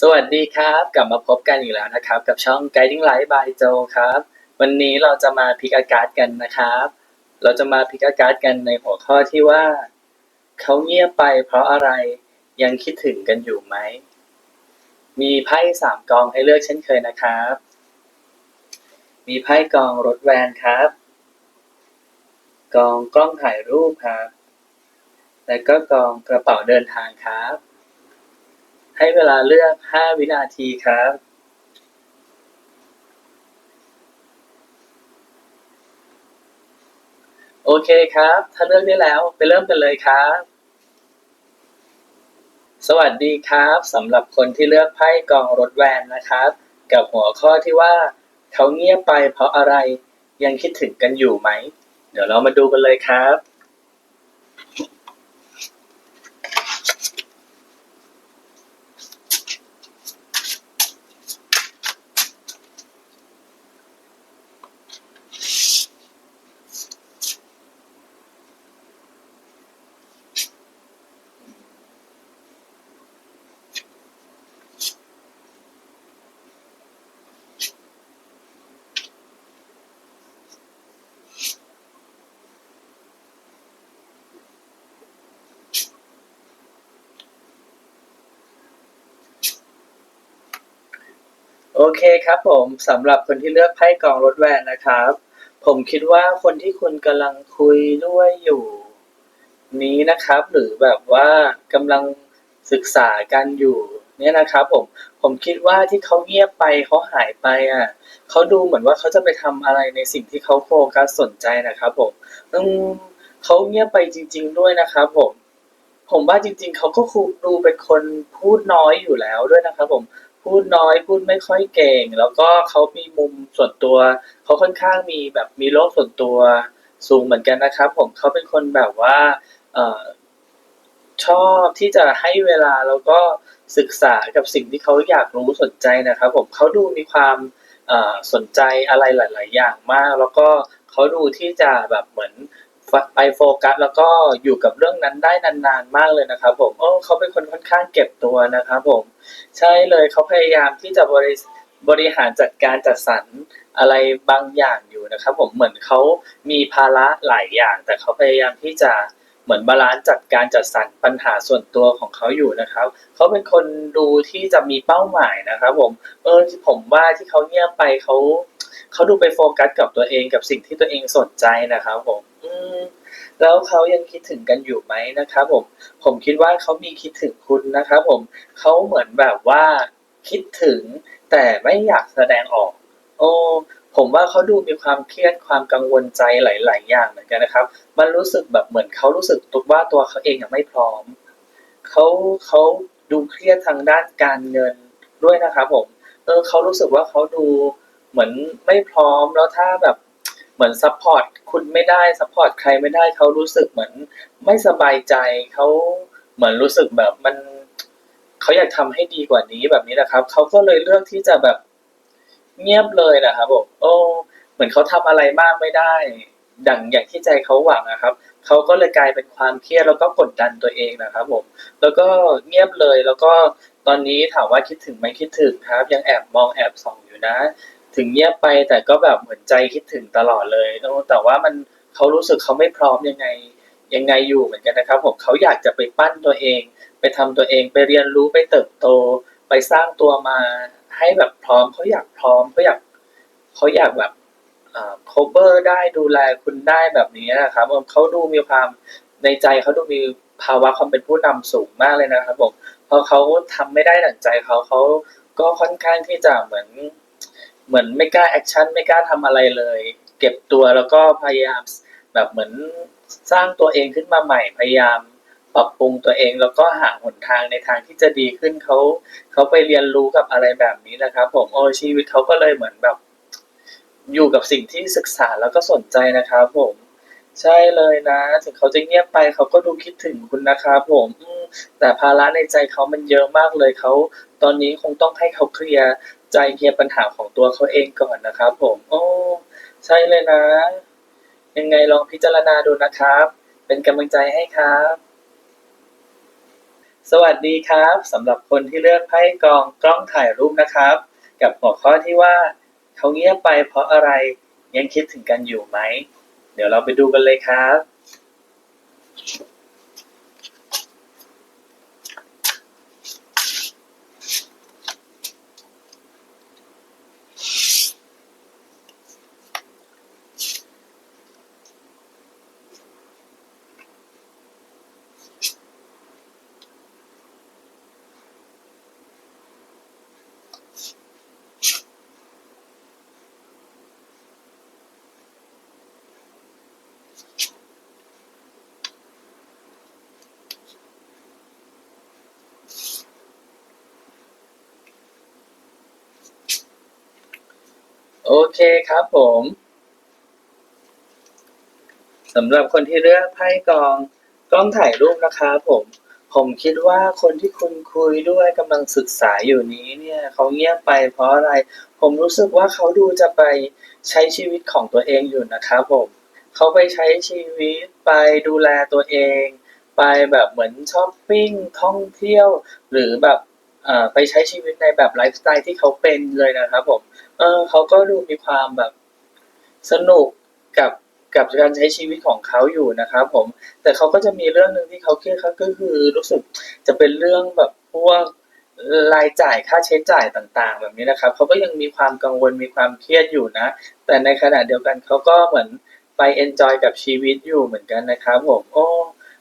สวัสดีครับ กลับมาพบกันอีกแล้วนะครับ กับช่อง Guiding Light by Joe ครับ วันนี้เราจะมาพิกอาการ์ดกันนะครับ เราจะมาพิกอาการ์ดกันในหัวข้อที่ว่า เขาเงียบไปเพราะอะไรยังคิดถึงกันอยู่ไหม มีไพ่สามกองให้เลือกเช่นเคยนะครับ มีไพ่กองรถแวนครับ กองกล้องถ่ายรูปครับ และก็กองกระเป๋าเดินทางครับ ให้เวลาเลือก5วินาทีครับโอเคครับ ถ้าเลือกได้แล้วไปเริ่มกันเลยครับ สวัสดีครับสำหรับคนที่เลือกไพ่กองรถแวนนะครับ กับหัวข้อที่ว่า เขาเงียบไปเพราะอะไรยังคิดถึงกันอยู่ไหม เดี๋ยวเรามาดูกันเลยครับ โอเคครับผมสำหรับคนที่เลือกไพ่กองรถแวนนะครับ ผมคิดว่าคนที่คุณกำลังคุยด้วยอยู่ นี้นะครับ หรือแบบว่ากำลังศึกษากันอยู่ เนี่ยนะครับผมผมคิดว่าที่เขาเงียบไปเขาหายไปอะเขาดูเหมือนว่าเขาจะไปทำอะไรในสิ่งที่เขาโฟกัสสนใจนะครับ ผมอืมเขาเงียบไปจริง ๆ ด้วยนะครับ ผมผมว่าจริง ๆ เขาก็คดูเป็นคนพูดน้อยอยู่แล้วด้วยนะครับ ผม พูดน้อยพูดไม่ค่อยเก่ง แล้วก็เขามีมุมส่วนตัวเขาค่อนข้างมีแบบมีโลกส่วนตัวสูงเหมือนกันนะครับ ผมเขาเป็นคนแบบว่าเออชอบที่จะให้เวลาแล้วก็ศึกษากับสิ่งที่เขาอยากรู้สนใจนะครับ ผมเขาดูมีความสนใจอะไรหลาย ๆ อย่างมาก แล้วก็เขาดูที่จะแบบเหมือน ไปโฟกัส แล้วก็อยู่กับเรื่องนั้นได้นานๆมากเลยนะครับผมโอ้เขาเป็นคนค่อนข้างเก็บตัวนะครับผม ใช่เลยเขาพยายามที่จะบริบริหารจัดการจัดสรรอะไรบางอย่างอยู่นะครับ ผมเหมือนเขามีภาระหลายอย่าง แต่เขาพยายามที่จะเหมือนบาลานซ์จัดการจัดสรรปัญหาส่วนตัวของเขาอยู่นะครับเขาเป็นคนดูที่จะมีเป้าหมายนะครับ ผม เออที่ผมว่าที่เขาเงียบไปเขาเขาดูไปโฟกัสกับตัวเองกับสิ่งที่ตัวเองสนใจนะครับผม แล้วเขายังคิดถึงกันอยู่ไหมนะครับผมผมคิดว่าเขามีคิดถึงคุณนะครับผมเขาเหมือนแบบว่าคิดถึง แต่ไม่อยากแสดงออก โอ้ผมว่าเขาดูมีความเครียดความกังวลใจหลาย ๆ อย่างเหมือนกันนะครับ มันรู้สึกแบบเหมือนเขารู้สึกตัวว่าตัวเขาเองยังไม่พร้อมเขาเขาดูเครียดทางด้านการเงินด้วยนะครับผมเออเขารู้สึกว่าเขาดูเหมือนไม่พร้อมแล้วถ้าแบบ เหมือนซัพพอร์ตคุณไม่ได้ซัพพอร์ตใครไม่ได้เขารู้สึกเหมือนไม่สบายใจเขาเหมือนรู้สึกแบบมันเขาอยากทำให้ดีกว่านี้แบบนี้นะครับเขาก็เลยเลือกที่จะแบบเงียบเลยนะครับผมโอ้เหมือนเขาทำอะไรมากไม่ได้ ดังอย่างที่ใจเขาหวังนะครับเขาก็เลยกลายเป็นความเครียดแล้วก็กดดันตัวเองนะครับผมแล้วก็เงียบเลยแล้วก็ตอนนี้ถามว่าคิดถึงไหมคิดถึงครับ ยังแอบมองแอบส่องอยู่นะ ถึงเงียบไปแต่ก็แบบเหมือนใจคิดถึงตลอดเลยแต่ว่ามันเขารู้สึกเขาไม่พร้อมยังไงยังไงอยู่เหมือนกันนะครับผมเขาอยากจะไปปั้นตัวเอง ไปทำตัวเองไปเรียนรู้ไปเติบโต ไปสร้างตัวมาให้แบบพร้อมเขาอยากพร้อมเขาอยากเขาอยากแบบอ่า cover ได้ดูแลคุณได้แบบนี้นะครับเขาดูมีความในใจเขาดูมีภาวะความเป็นผู้นำสูงมากเลยนะครับผมพอเขาทำไม่ได้ดั่งใจเขาเขาก็ค่อนข้างที่จะเหมือน เหมือนไม่กล้าแอคชั่นไม่กล้าทำอะไรเลย เก็บตัวแล้วก็พยายามแบบเหมือนสร้างตัวเองขึ้นมาใหม่พยายามปรับปรุงตัวเองแล้วก็หาหนทางในทางที่จะดีขึ้นเขาเขาไปเรียนรู้กับอะไรแบบนี้นะครับ ผมโอ้ชีวิตเขาก็เลยเหมือนแบบ อยู่กับสิ่งที่ศึกษาแล้วก็สนใจนะครับผมใช่เลยนะ ถึงเขาจะเงียบไปเขาก็ดูคิดถึงคุณนะครับผมอืมแต่ภาระในใจเขามันเยอะมากเลยเขา ตอนนี้คงต้องให้เขาเคลียร์ ใจเคลียร์ปัญหาของตัวเขาเองก่อนนะครับ ผมโอ้ใช่เลยนะ ยังไงลองพิจารณาดูนะครับ เป็นกำลังใจให้ครับ สวัสดีครับสำหรับคนที่เลือกไพ่กองกล้องถ่ายรูปนะครับ กับหัวข้อที่ว่าเขาเงียบไปเพราะอะไรยังคิดถึงกันอยู่ไหม เดี๋ยวเราไปดูกันเลยครับ โอเคครับผมสำหรับคนที่เลือกไพ่กองกล้องถ่ายรูปนะครับผมผมคิดว่าคนที่คุณคุยด้วยกำลังศึกษาอยู่นี้เนี่ยเขาเงียบไปเพราะอะไร ผมรู้สึกว่าเขาดูจะไปใช้ชีวิตของตัวเองอยู่นะครับผม เขาไปใช้ชีวิตไปดูแลตัวเอง ไปแบบเหมือนช้อปปิ้งท่องเที่ยว หรือแบบเอ่อไปใช้ชีวิตในแบบไลฟ์สไตล์ที่เขาเป็นเลยนะครับผมเออเขาก็ดูมีความแบบสนุกกับกับการใช้ชีวิตของเขาอยู่นะครับผม แต่เขาก็จะมีเรื่องหนึ่งที่เขาเครียดเขาก็คือรู้สึกจะเป็นเรื่องแบบพวกรายจ่ายค่าใช้จ่ายต่างๆ แบบนี้นะครับเขาก็ยังมีความกังวลมีความเครียดอยู่นะ แต่ในขณะเดียวกันเขาก็เหมือน ไปเอนจอยกับชีวิตอยู่เหมือนกันนะครับผมโอ้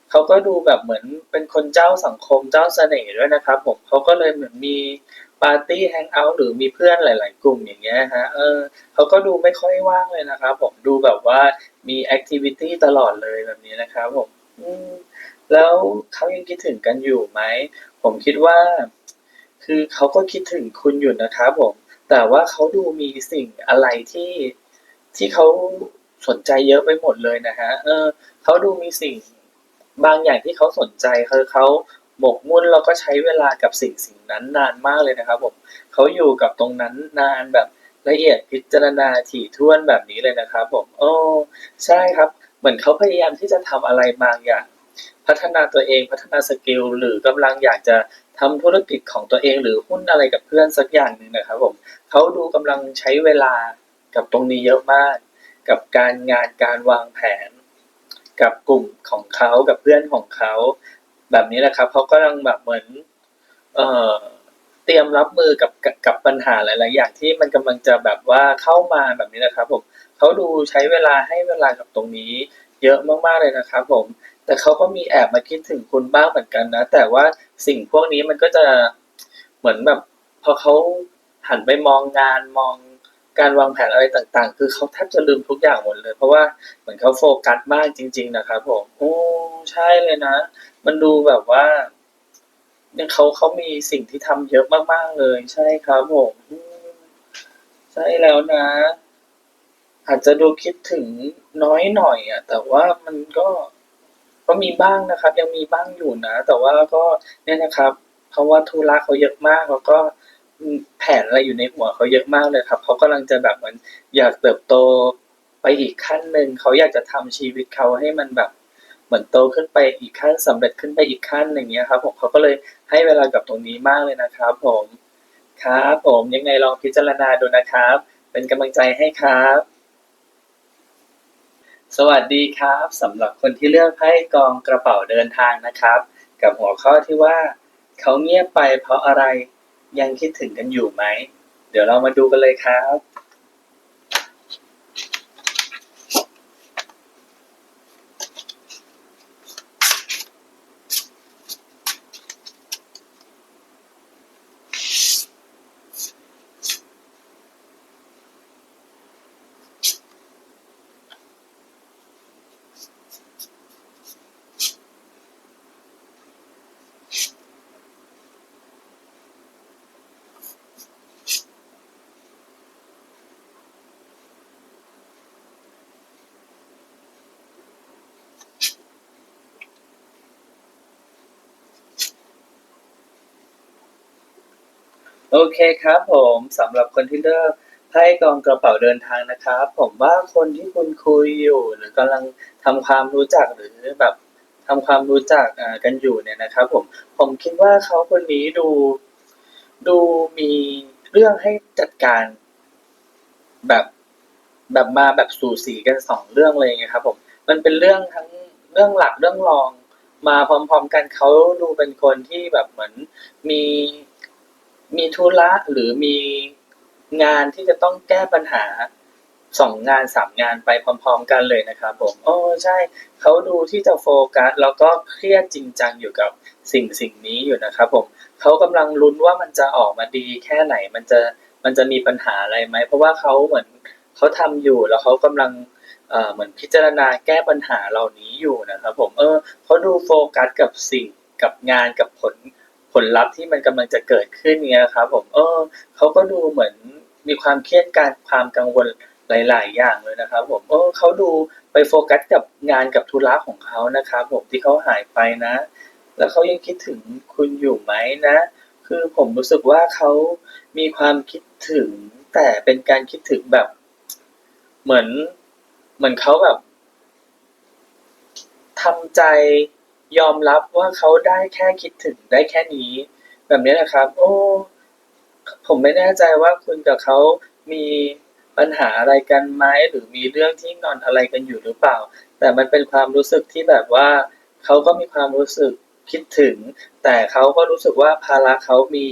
เขาก็ดูแบบเหมือนเป็นคนเจ้าสังคมเจ้าเสน่ห์ด้วยนะครับผมเขาก็เลยเหมือนมีปาร์ตี้แฮงเอาท์หรือมีเพื่อนหลาย ๆ กลุ่มอย่างเงี้ยฮะเออเขาก็ดูไม่ค่อยว่างเลยนะครับผมดูแบบว่ามีแอคทิวิตี้ตลอดเลยแบบนี้นะครับผมอืมแล้วเขายังคิดถึงกันอยู่ไหม ผมคิดว่า คือเขาก็คิดถึงคุณอยู่นะครับผม แต่ว่าเขาดูมีสิ่งอะไรที่ที่เขา สนใจเยอะไปหมดเลยนะฮะ เออเขาดูมีสิ่งบางอย่างที่เขาสนใจคือเขาหมกมุ่นแล้วก็ใช้เวลากับสิ่งสิ่งนั้นนานมากเลยนะครับผมเขาอยู่กับตรงนั้นนานแบบละเอียดพิจารณาถี่ถ้วนแบบนี้เลยนะครับผมโอ้ใช่ครับ เหมือนเขาพยายามที่จะทำอะไรบางอย่าง พัฒนาตัวเองพัฒนาสกิลหรือกำลังอยากจะทำธุรกิจของตัวเองหรือหุ้นอะไรกับเพื่อนสักอย่างหนึ่งนะครับผมเขาดูกำลังใช้เวลากับตรงนี้เยอะมาก กับการงานการวางแผน กับกลุ่มของเขากับเพื่อนของเขา แบบนี้แหละครับเขากำลังแบบเหมือน เอ่อเตรียมรับมือกับกับกับปัญหาหลาย ๆ อย่างที่มันกำลังจะแบบว่าเข้ามาแบบนี้นะครับ ผมเขาดูใช้เวลาให้เวลากับตรงนี้ เยอะมาก ๆ เลยนะครับ ผม แต่เขาก็มีแอบมาคิดถึงคุณบ้างเหมือนกันนะ แต่ว่าสิ่งพวกนี้มันก็จะเหมือนแบบพอเขาหันไปมองงานมอง การวางแผนอะไรต่างๆ คือเขาแทบจะลืมทุกอย่างหมดเลย เพราะว่าเหมือนเขาโฟกัสมากจริง ๆ นะครับผมโอ้ใช่เลยนะ มันดูแบบว่าเนี่ยเขาเขามีสิ่งที่ทำเยอะมากๆเลย ใช่ครับผมใช่แล้วนะ อาจจะดูคิดถึงน้อยหน่อยอะแต่ว่ามันก็ก็มีบ้างนะครับ ยังมีบ้างอยู่นะ แต่ว่าก็เนี่ยนะครับ เพราะว่าธุระเขาเยอะมากแล้วก็ แผนอะไรอยู่ในหัวเขาเยอะมากเลยครับเขากำลังจะแบบเหมือนอยากเติบโตไปอีกขั้นหนึ่งเขาอยากจะทำชีวิตเขาให้มันแบบเหมือนโตขึ้นไปอีกขั้นสำเร็จขึ้นไปอีกขั้นอย่างเงี้ยครับผมเขาก็เลยให้เวลากับตรงนี้มากเลยนะครับ ผมครับผมยังไงลองพิจารณาดูนะครับ เป็นกำลังใจให้ครับ สวัสดีครับสำหรับคนที่เลือกไพ่กองกระเป๋าเดินทางนะครับ กับหัวข้อที่ว่าเขาเงียบไปเพราะอะไร ยังคิดถึงกันอยู่ไหม เดี๋ยวเรามาดูกันเลยครับ โอเคครับผมสำหรับคนที่เลือกไพ่กองกระเป๋าเดินทางนะครับ ผมว่าคนที่คุณคุยอยู่ หรือกำลังทำความรู้จักหรือแบบทำความรู้จักอ่ากันอยู่เนี่ยนะครับ ผมผมคิดว่าเขาคนนี้ดูดูมีเรื่องให้จัดการแบบแบบมาแบบสู่สีกันสองเรื่องเลยไงครับผมมันเป็นเรื่องทั้งเรื่องหลักเรื่องรองมาพร้อม ๆ กันเขาดูเป็นคนที่แบบเหมือนมี มีธุระหรือมีงานที่จะต้องแก้ปัญหาสองงานสามงานไปพร้อม ๆ กันเลยนะครับผมโอ้ใช่เขาดูที่จะโฟกัสแล้วก็เครียดจริงจังอยู่กับสิ่งสิ่งนี้อยู่นะครับผมเขากำลังลุ้นว่ามันจะออกมาดีแค่ไหนมันจะมันจะมีปัญหาอะไรไหมเพราะว่าเขาเหมือนเขาทำอยู่แล้วเขากำลังเอ่อเหมือนพิจารณาแก้ปัญหาเหล่านี้อยู่นะครับผมเออเขาดูโฟกัสกับสิ่งกับงานกับผล ผลลัพธ์ที่มันกำลังจะเกิดขึ้นเนี้ยครับ ผมเออเขาก็ดูเหมือนมีความเครียดการความกังวลหลาย ๆ อย่างเลยนะครับ ผมเออเขาดูไปโฟกัสกับงานกับธุระของเขานะครับผมที่เขาหายไปนะ แล้วเขายังคิดถึงคุณอยู่ไหมนะ คือผมรู้สึกว่าเขามีความคิดถึง แต่เป็นการคิดถึงแบบ เหมือนเหมือนเขาแบบทำใจ ยอมรับว่าเขาได้แค่คิดถึงได้แค่นี้ แบบนี้นะครับ โอ้ ผมไม่แน่ใจว่าคุณกับเขามีปัญหาอะไรกันไหมหรือมีเรื่องที่งอนอะไรกันอยู่หรือเปล่า แต่มันเป็นความรู้สึกที่แบบว่าเขาก็มีความรู้สึกคิดถึง แต่เขาก็รู้สึกว่าภาระเขามี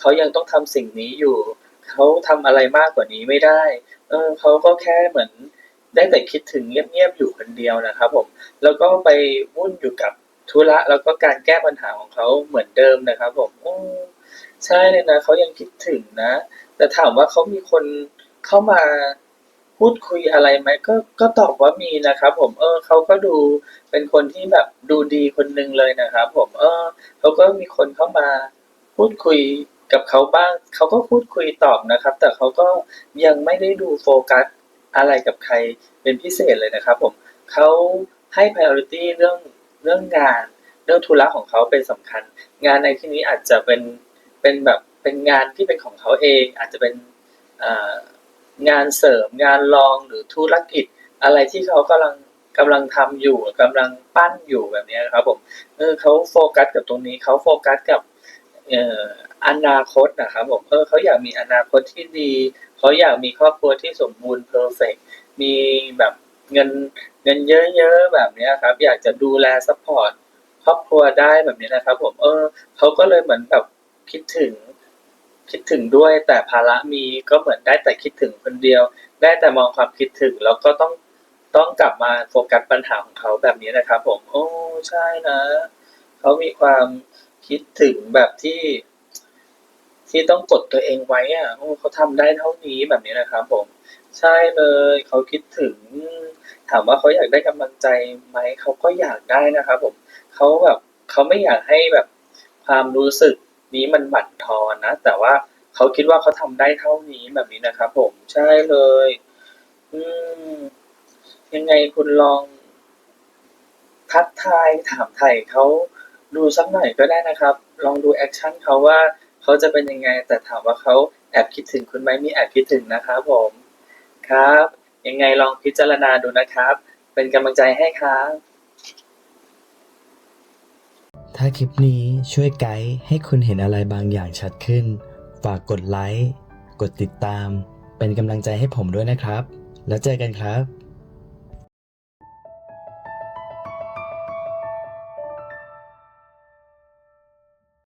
เขายังต้องทำสิ่งนี้อยู่เขาทำอะไรมากกว่านี้ไม่ได้ เออเขาก็แค่เหมือนได้แต่คิดถึงเงียบๆอยู่คนเดียวนะครับผม แล้วก็ไปวุ่นอยู่กับ ธุระแล้วก็การแก้ปัญหาของเขาเหมือนเดิมนะครับ ผมโอ้ใช่เลยนะเขายังคิดถึงนะ แต่ถามว่าเขามีคนเข้ามาพูดคุยอะไรไหมก็ก็ตอบว่ามีนะครับ ผมเออเขาก็ดูเป็นคนที่แบบดูดีคนหนึ่งเลยนะครับ ผมเออเขาก็มีคนเข้ามาพูดคุยกับเขาบ้าง เขาก็พูดคุยตอบนะครับ แต่เขาก็ยังไม่ได้ดูโฟกัสอะไรกับใครเป็นพิเศษเลยนะครับ ผมเขาให้ priority เรื่อง เรื่องงานเรื่องธุระของเขาเป็นสำคัญ งานในที่นี้อาจจะเป็นเป็นแบบเป็นงานที่เป็นของเขาเอง อาจจะเป็นงานเสริมงานรองหรือธุรกิจ อะไรที่เขากำลังกำลังทำอยู่กำลังปั้นอยู่แบบนี้ครับผมเออเขาโฟกัสกับตรงนี้เขาโฟกัสกับเอ่ออนาคตนะครับผมเออเขาอยากมีอนาคตที่ดีเขาอยากมีครอบครัวที่สมบูรณ์เพอร์เฟกมีแบบเงิน เงินเยอะๆแบบนี้ครับ อยากจะดูแลซัพพอร์ตครอบครัวได้แบบนี้นะครับ ผมเออเขาก็เลยเหมือนแบบคิดถึง คิดถึงด้วย แต่ภาระมีก็เหมือนได้แต่คิดถึงคนเดียว ได้แต่มองความคิดถึง แล้วก็ต้องต้องกลับมาโฟกัสปัญหาของเขาแบบนี้นะครับ ผม โอ้ใช่นะเขามีความคิดถึงแบบที่ ที่ต้องกดตัวเองไว้อะโอ้เขาทำได้เท่านี้แบบนี้นะครับ ผม ใช่เลยเขาคิดถึง ถามว่าเขาอยากได้กำลังใจไหมเขาก็อยากได้นะครับผมเขาแบบเขาไม่อยากให้แบบความรู้สึกนี้มันบั่นทอนนะ แต่ว่าเขาคิดว่าเขาทำได้เท่านี้แบบนี้นะครับ ผมใช่เลย อืมยังไงคุณลอง ทักทายถามไถ่เขาดูสักหน่อยก็ได้นะครับ ลองดูแอคชั่นเขาว่าเขาจะเป็นยังไง แต่ถามว่าเขาแอบคิดถึงคุณไหมมีแอบคิดถึงนะครับผมครับ ยังไงลองพิจารณาดูนะครับ เป็นกำลังใจให้ครับ ถ้าคลิปนี้ช่วยไกด์ให้คุณเห็นอะไรบางอย่างชัดขึ้น ฝากกดไลค์ กดติดตาม เป็นกำลังใจให้ผมด้วยนะครับ แล้วเจอกันครับ